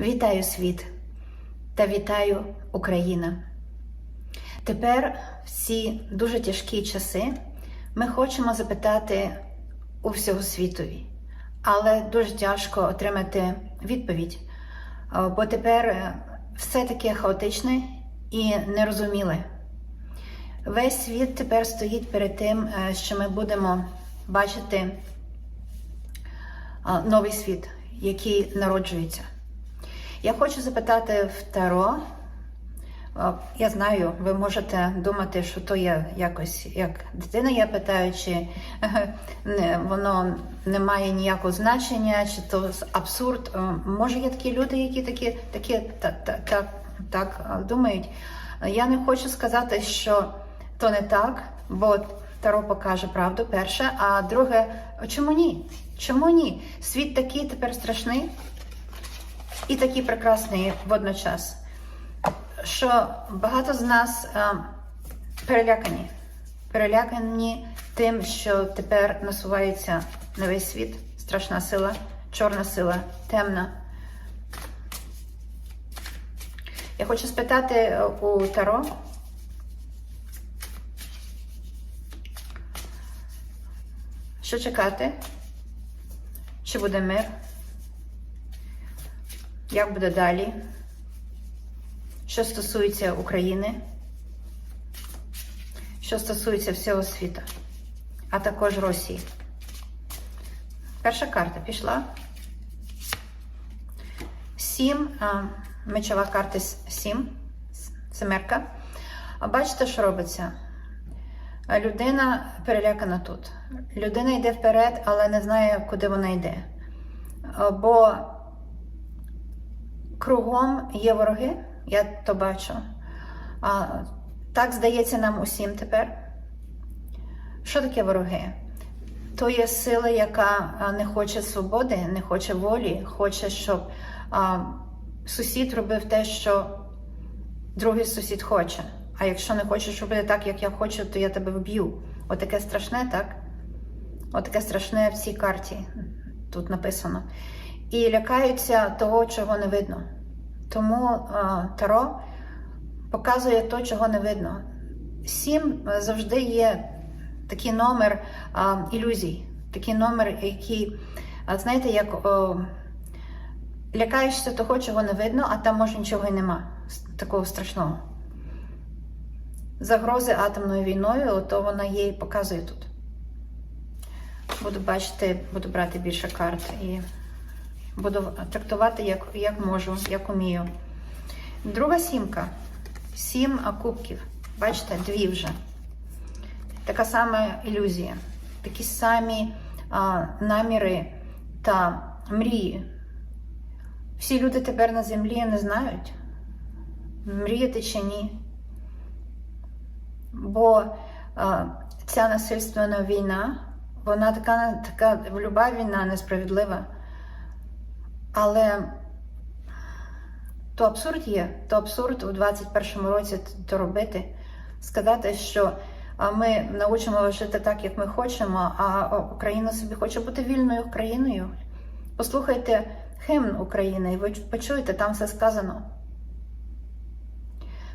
Вітаю світ та вітаю Україна. Тепер в ці дуже тяжкі часи ми хочемо запитати у всього світові, але дуже тяжко отримати відповідь, е, бо тепер е, все таке хаотичне і нерозуміле. Весь світ тепер стоїть перед тим, е, що ми будемо бачити новий світ, який народжується. Я хочу запитати в Таро. Я знаю, ви можете думати, що то є якось як дитина, я питаю, чи не, воно не має ніякого значення, чи то абсурд. Може, є такі люди, які такі, такі так, так, так, так думають. Я не хочу сказати, що то не так, бо Таро покаже правду, перше. А друге, чому ні? Чому ні? Світ такий тепер страшний і такий прекрасний водночас, що багато з нас а, перелякані. Перелякані тим, що тепер насувається на весь світ, страшна сила, чорна сила, темна. Я хочу спитати е, у Таро. Що чекати? Чи буде мир? Як буде далі? Що стосується України? Що стосується всього світу, а також Росії? Перша карта пішла. Сім, а, мечова карта сім, семерка. Бачите, що робиться? Людина перелякана тут. Людина йде вперед, але не знає, куди вона йде. Бо кругом є вороги, я то бачу. А, так здається нам усім тепер. Що таке вороги? То є сила, яка не хоче свободи, не хоче волі, хоче, щоб а, сусід робив те, що другий сусід хоче. А якщо не хочеш робити так, як я хочу, то я тебе вб'ю. Отаке страшне, так? Отаке страшне в цій карті тут написано. І лякаються того, чого не видно. Тому Таро показує то, чого не видно. Сім е, завжди є такий номер а, ілюзій, такий номер, який, знаєте, як о, лякаєшся того, чого не видно, а там може нічого і нема. Такого страшного. Загрози атомною війною, то вона є показує тут. Буду бачити, буду брати більше карт і буду трактувати, як, як можу, як умію. Друга сімка. Сім кубків. Бачите, дві вже. Така сама ілюзія. Такі самі а, наміри та мрії. Всі люди тепер на землі не знають, мріяти чи ні. Бо а, ця насильственна війна, вона така, така люба війна несправедлива. Але то абсурд є, то абсурд у 21-му році то робити, сказати, що ми научимо жити так, як ми хочемо, а Україна собі хоче бути вільною країною. Послухайте гімн України, і ви почуєте, там все сказано.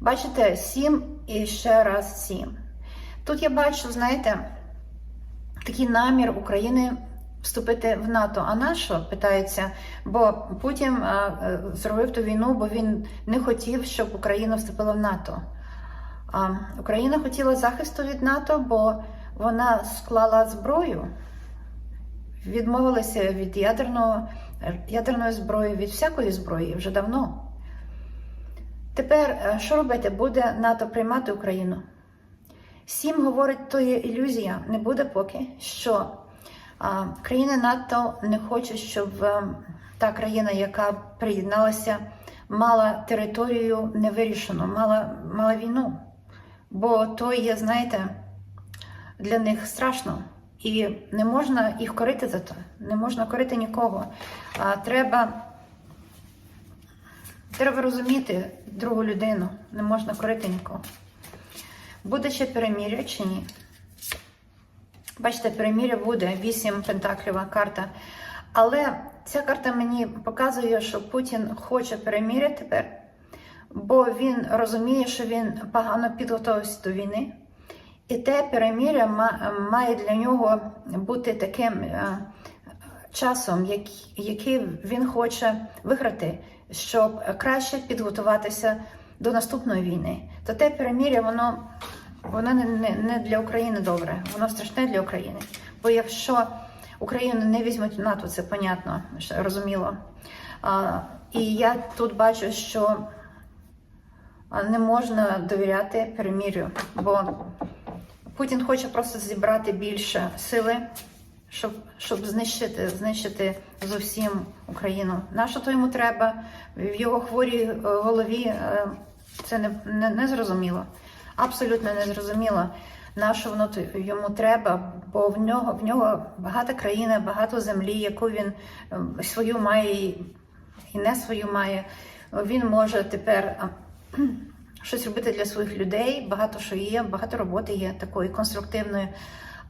Бачите, сім і ще раз сім. Тут я бачу, знаєте, такий намір України вступити в НАТО. А на що? питається, бо Путін а, е, зробив ту війну, бо він не хотів, щоб Україна вступила в НАТО. А, Україна хотіла захисту від НАТО, бо вона склала зброю, відмовилася від ядерного, ядерної зброї, від всякої зброї вже давно. Тепер е, що робити? Буде НАТО приймати Україну? Сім говорить, то є ілюзія, не буде поки що. Країни НАТО не хочуть, щоб е, та країна, яка приєдналася, мала територію невирішену, мала, мала війну. Бо то є, знаєте, для них страшно. І не можна їх корити за то. Не можна корити нікого. А, треба, треба розуміти другу людину. Не можна корити нікого. Буде ще перемір'я чи ні? Бачите, перемір'я буде, вісім пентакліва карта. Але ця карта мені показує, що Путін хоче переміря тепер, бо він розуміє, що він погано підготувався до війни. І те переміря має для нього бути таким е, часом, який він хоче виграти, щоб краще підготуватися до наступної війни. То те переміря, воно, воно не, не, не для України добре, воно страшне для України. Бо якщо Україну не візьмуть НАТО, це понятно, розуміло. А, і я тут бачу, що не можна довіряти перемірю, бо Путін хоче просто зібрати більше сили, щоб, щоб знищити, знищити зовсім Україну. На що то йому треба? В його хворій е, голові е, це не, не, не зрозуміло. Абсолютно не зрозуміло. На що воно йому треба, бо в нього в нього багата країна, багато землі, яку він е, свою має і не свою має. Він може тепер щось робити для своїх людей. Багато що є, багато роботи є такої конструктивної.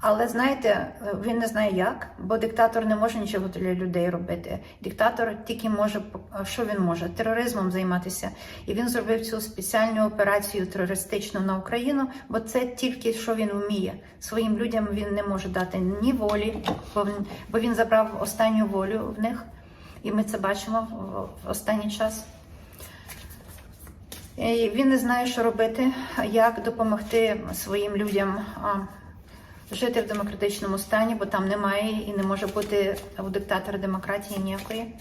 Але знаєте, він не знає як, бо диктатор не може нічого для людей робити. Диктатор тільки може що він може тероризмом займатися. І він зробив цю спеціальну операцію терористичну на Україну, бо це тільки що він вміє. Своїм людям він не може дати ні волі, бо він, бо він забрав останню волю в них, і ми це бачимо в- останній час. І він не знає, що робити, як допомогти своїм людям жити в демократичному стані, бо там немає і не може бути у диктатора демократії ніякої.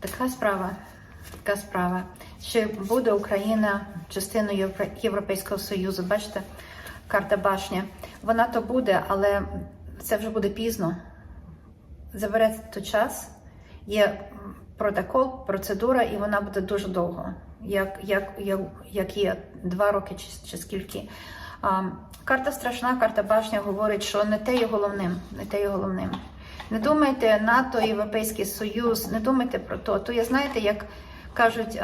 Така справа. Така справа. Чи буде Україна частиною Європе- Європейського Союзу? Бачите, карта башня. Вона то буде, але це вже буде пізно. Забере то час. Є протокол, процедура, і вона буде дуже довго, як, як, як, як є два роки чи, чи скільки. Карта страшна, карта башня говорить, що не те є головним, не те є головним. Не думайте НАТО, Європейський Союз, не думайте про то. То я знаєте, як кажуть,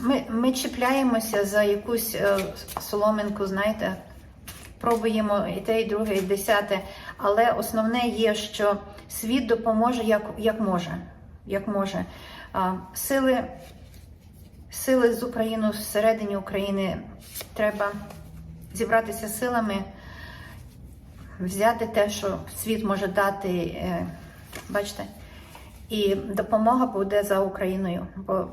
ми, ми чіпляємося за якусь е, соломинку, знаєте, пробуємо і те, і друге, і десяте. Але основне є, що світ допоможе як, як може. Як може. Сили, сили з України всередині України треба зібратися силами, взяти те, що світ може дати. е, Бачите? І допомога буде за Україною. Бо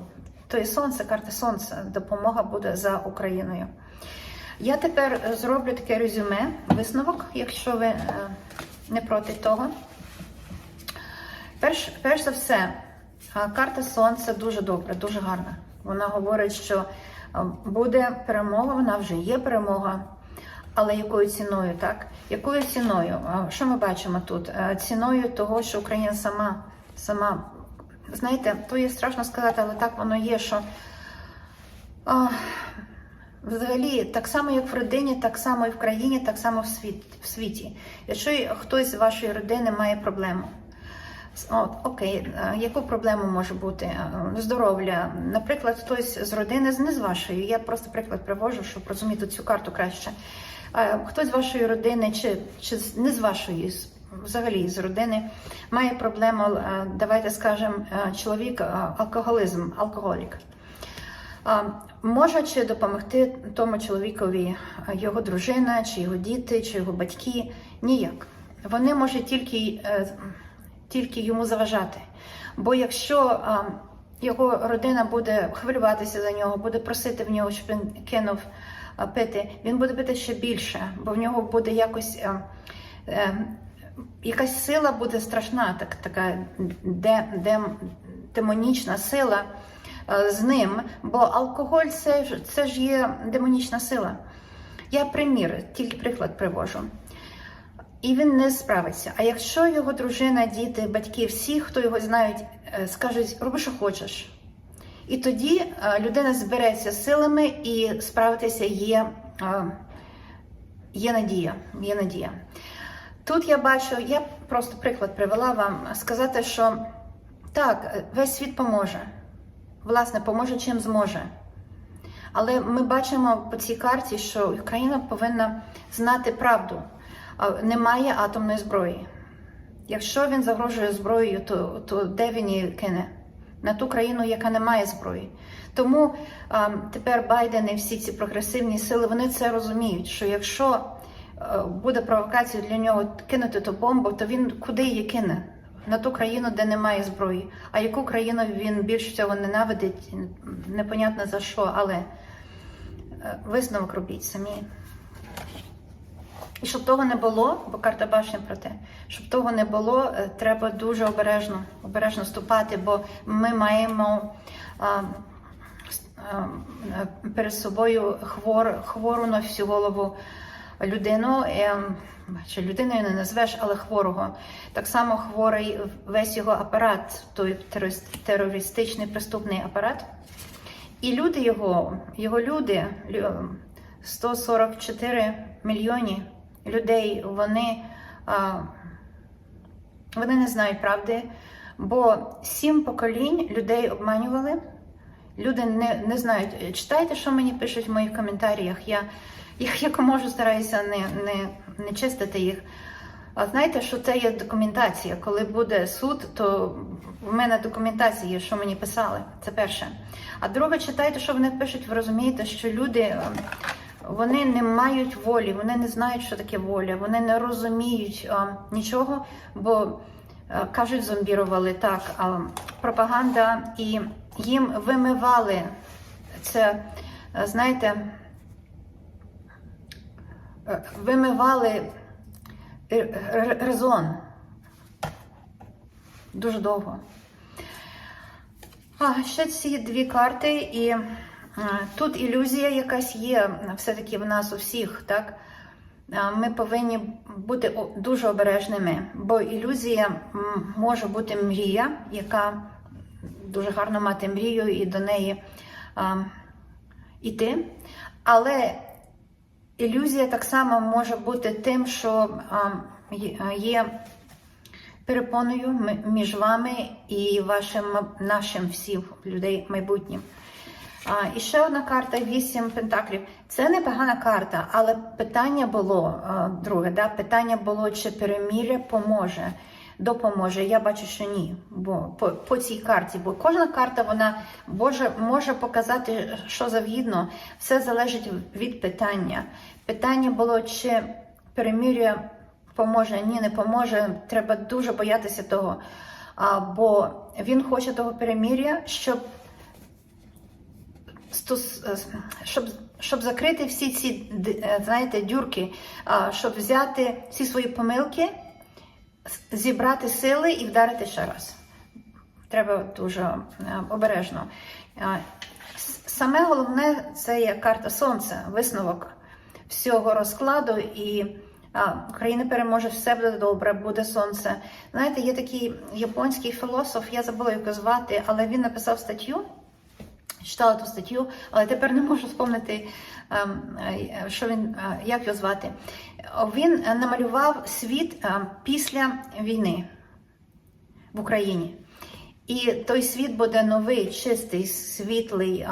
то є сонце, карта сонця. Допомога буде за Україною. Я тепер зроблю таке резюме, висновок, якщо ви е, не проти того. Перш, перш за все, е, карта Сонця дуже добра, дуже гарна. Вона говорить, що е, буде перемога, вона вже є перемога. Але якою ціною, так? Якою ціною? Що ми бачимо тут? Е, Ціною того, що Україна сама, сама, знаєте, то є страшно сказати, але так воно є, що а, взагалі, так само, як в родині, так само і в країні, так само в, світ, в світі. Якщо хтось з вашої родини має проблему, От, окей, е, яку проблему може бути? Е, Здоров'я. Наприклад, хтось з родини, не з вашої, я просто приклад привожу, щоб розуміти цю карту краще. Е, Хтось з вашої родини, чи, чи не з вашої, взагалі з родини, має проблему, давайте скажемо, чоловік, алкоголізм, алкоголік. Може чи допомогти тому чоловікові його дружина, чи його діти, чи його батьки? Ніяк. Вони можуть тільки, тільки йому заважати. Бо якщо його родина буде хвилюватися за нього, буде просити в нього, щоб він кинув пити, він буде пити ще більше, бо в нього буде якось. е, Якась сила буде страшна, так, така де, де, демонічна сила е, з ним, бо алкоголь це, це ж є демонічна сила. Я примір, тільки приклад привожу. І він не справиться. А якщо його дружина, діти, батьки, всі, хто його знають, е, скажуть, роби, що хочеш. І тоді е, людина збереться силами і справитися є, е, є надія. Є надія. Тут я бачу, я просто приклад привела вам сказати, що так, весь світ поможе. Власне, поможе чим зможе. Але ми бачимо по цій карті, що Україна повинна знати правду. А, немає атомної зброї. Якщо він загрожує зброєю, то, то де він її кине? На ту країну, яка не має зброї. Тому а, тепер Байден і всі ці прогресивні сили вони це розуміють, що якщо е, буде провокація для нього кинути ту бомбу, то він куди її кине? На ту країну, де немає зброї. А яку країну він більше всього ненавидить, непонятно за що, але е, висновок робіть самі. І щоб того не було, бо карта башня про те, щоб того не було, е, треба дуже обережно, обережно ступати, бо ми маємо а, а, е, перед собою хвор, хвору на всю голову людину. ем, Чи людиною не назвеш, але хворого. Так само хворий весь його апарат, той терорист- терористичний преступний апарат. І люди його, його люди, лю- 144 мільйони людей, вони, вони не знають правди, бо сім поколінь людей обманювали. Люди не, не знають. Читайте, що мені пишуть в моїх коментарях. Я, як можу стараюся не, не, не чистити їх. А знаєте, що це є документація. Коли буде суд, то в мене документація є, що мені писали. Це перше. А друге, читайте, що вони пишуть, ви розумієте, що люди е, вони не мають волі, вони не знають, що таке воля, вони не розуміють а, нічого, бо а, кажуть, зомбірували так, а, пропаганда і їм вимивали це, а, знаєте, е, вимивали резон дуже довго. А, ще ці дві карти, і е, тут ілюзія якась є все-таки в нас у всіх, так? Ми повинні бути дуже обережними, бо ілюзія може бути мрія, яка дуже гарно мати мрію і до неї а, іти. Але ілюзія так само може бути тим, що є- перепоною між вами і вашим нашим всіх людей майбутнім. А, і ще одна карта вісім пентаклів. Це непогана карта, але питання було друге, да? питання було, чи переміря поможе, допоможе. Я бачу, що ні. Бо по, по цій карті, бо кожна карта вона може, може показати, що завгідно. Все залежить від питання. Питання було, чи переміря поможе, ні, не поможе. Треба дуже боятися того. А, бо він хоче того переміря, щоб стос, е, щоб, щоб закрити всі ці е, знаєте, дюрки, щоб взяти всі свої помилки, зібрати сили і вдарити ще раз. Треба дуже е, обережно. Саме головне це є карта Сонця, висновок всього розкладу і. Україна переможе, все буде добре, буде сонце. Знаєте, є такий японський філософ, я забула його звати, але він написав статтю читала ту статтю, але тепер не можу вспомнити, ем, е, що він, е, як його звати. Він намалював світ е, після війни в Україні. І той світ буде новий, чистий, світлий,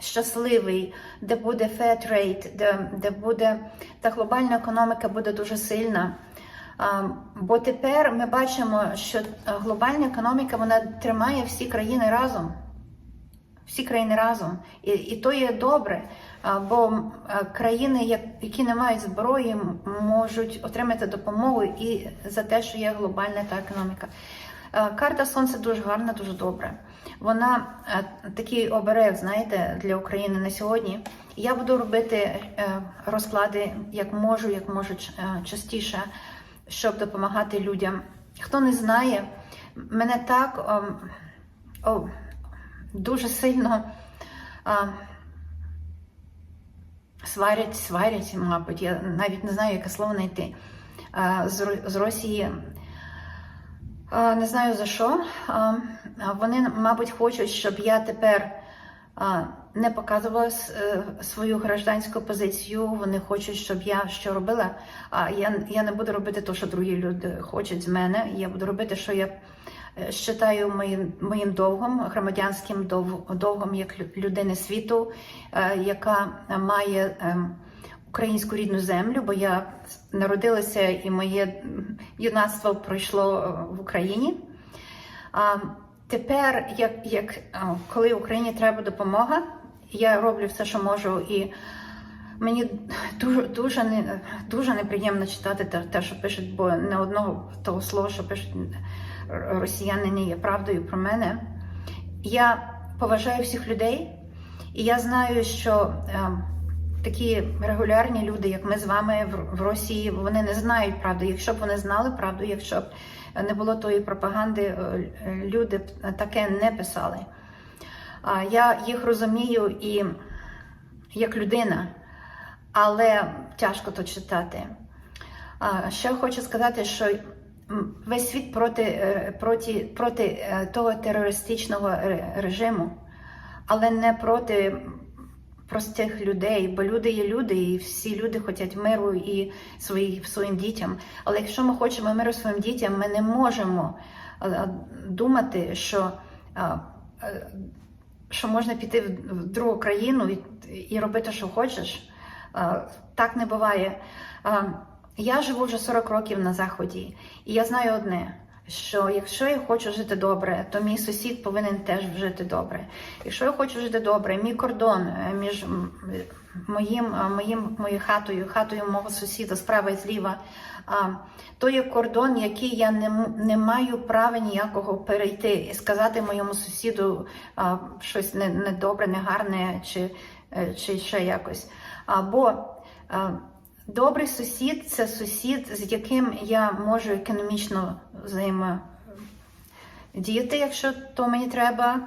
щасливий, де буде fair trade, де, де буде та глобальна економіка буде дуже сильна. Бо тепер ми бачимо, що глобальна економіка вона тримає всі країни разом всі країни разом. І, і то є добре, бо країни, які не мають зброї, можуть отримати допомогу і за те, що є глобальна та економіка. Карта Сонця дуже гарна, дуже добра. Вона такий оберег, знаєте, для України на сьогодні. Я буду робити е, розклади як можу, як можу е, частіше, щоб допомагати людям. Хто не знає, мене так. о, дуже сильно а, сварять, сварять, мабуть, я навіть не знаю, яке слово знайти. А, з, з Росії. А, не знаю за що. А, вони, мабуть, хочуть, щоб я тепер а, не показувала е, свою гражданську позицію. Вони хочуть, щоб я що робила. А я, я не буду робити те, що другі люди хочуть з мене. Я буду робити, що я считаю моїм, моїм довгом, громадянським дов- довгом як людини світу, е, яка має ем, українську рідну землю, бо я народилася і моє юнацтво пройшло е, в Україні. А тепер, як, як коли Україні треба допомога, я роблю все, що можу, і мені дуже дуже не дуже неприємно читати те, те, що пишуть, бо не одного того слова, що пишуть росіяни, не є правдою про мене. Я поважаю всіх людей, і я знаю, що е, такі регулярні люди, як ми з вами в, Росії, вони не знають правду. Якщо б вони знали правду, якщо б не було тої пропаганди, е, люди б таке не писали. Я їх розумію і як людина, але тяжко то читати. Ще хочу сказати, що весь світ проти, е, проти, проти е, того терористичного режиму, але не проти простих людей, бо люди є люди, і всі люди хочуть миру і свої, своїм дітям. Але якщо ми хочемо миру своїм дітям, ми не можемо е, думати, що, що можна піти в- другу країну і, і робити, що хочеш. Так не буває. Я живу вже 40 років на заході, і я знаю одне. Що якщо я хочу жити добре, то мій сусід повинен теж жити добре. Якщо я хочу жити добре, мій кордон е, між моїм, е, моїм моєю хатою, хатою мого сусіда справа і зліва, то є кордон, який я не, не маю права ніякого перейти і сказати моєму сусіду щось не- недобре, негарне чи, е, чи ще якось. Або добрий сусід це сусід, з яким я можу економічно взаємодіяти, якщо то мені треба.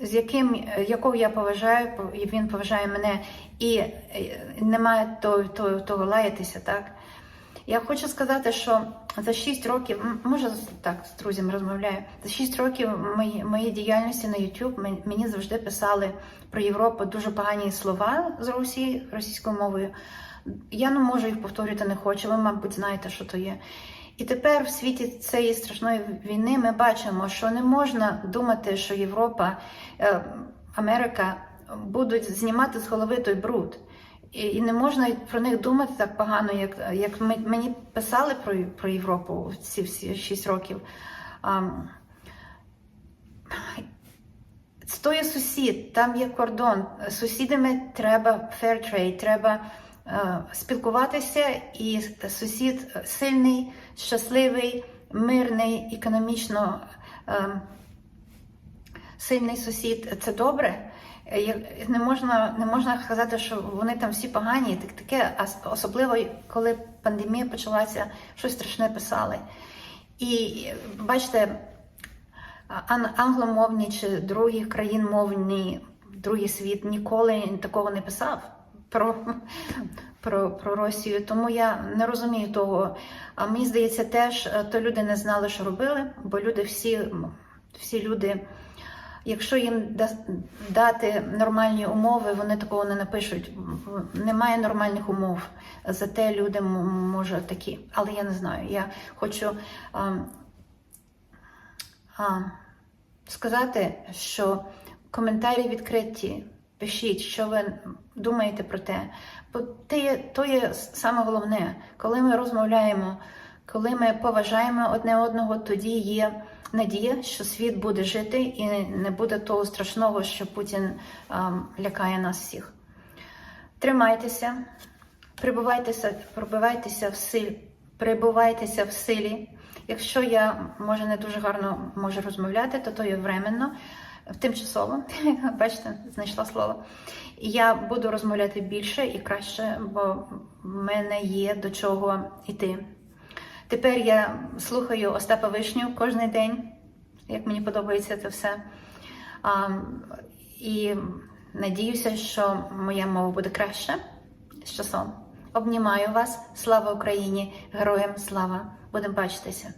З яким якого я поважаю, і він поважає мене, і е, немає того, того, того лаятися, так? Я хочу сказати, що за 6 років, може так з друзями розмовляю, за 6 років мої, моєї діяльності на YouTube мен- мені завжди писали про Європу дуже погані слова з Росії російською мовою. Я не можу їх повторювати, не хочу. Ви, мабуть, знаєте, що то є. І тепер в світі цієї страшної війни ми бачимо, що не можна думати, що Європа, е, Америка будуть знімати з голови той бруд. І, і не можна про них думати так погано, як, як ми, мені писали про, про Європу ці всі 6 років. А, то є сусід, там є кордон. З сусідами треба fair trade, треба е, спілкуватися, і сусід сильний, щасливий, мирний, економічно е, сильний сусід це добре. Е, Не можна, не можна сказати, що вони там всі погані. Так таке, особливо коли пандемія почалася, щось страшне писали. І бачите, англомовні чи других країн мовні, другий світ ніколи такого не писав про, про, про Росію. Тому я не розумію того. А мені здається, теж е, то люди не знали, що робили, бо люди всі, всі люди. Якщо їм да- дати нормальні умови, вони такого не напишуть. Немає нормальних умов. Зате люди може такі. Але я не знаю. Я хочу а, а, сказати, що коментарі відкриті. Пишіть, що ви думаєте про те. Бо те є, то є саме головне, коли ми розмовляємо, коли ми поважаємо одне одного, тоді є надія, що світ буде жити і не буде того страшного, що Путін ам, лякає нас всіх. Тримайтеся, прибувайтеся, пробивайтеся в силі, прибувайтеся в силі. Якщо я може не дуже гарно можу розмовляти, то то є временно, тимчасово. Бачите, знайшла слово. Я буду розмовляти більше і краще, бо в мене є до чого йти. Тепер я слухаю Остапа Вишню кожен день, як мені подобається це все. А, і надіюся, що моя мова буде краще з часом. Обнімаю вас. Слава Україні! Героям слава! Будемо бачитися!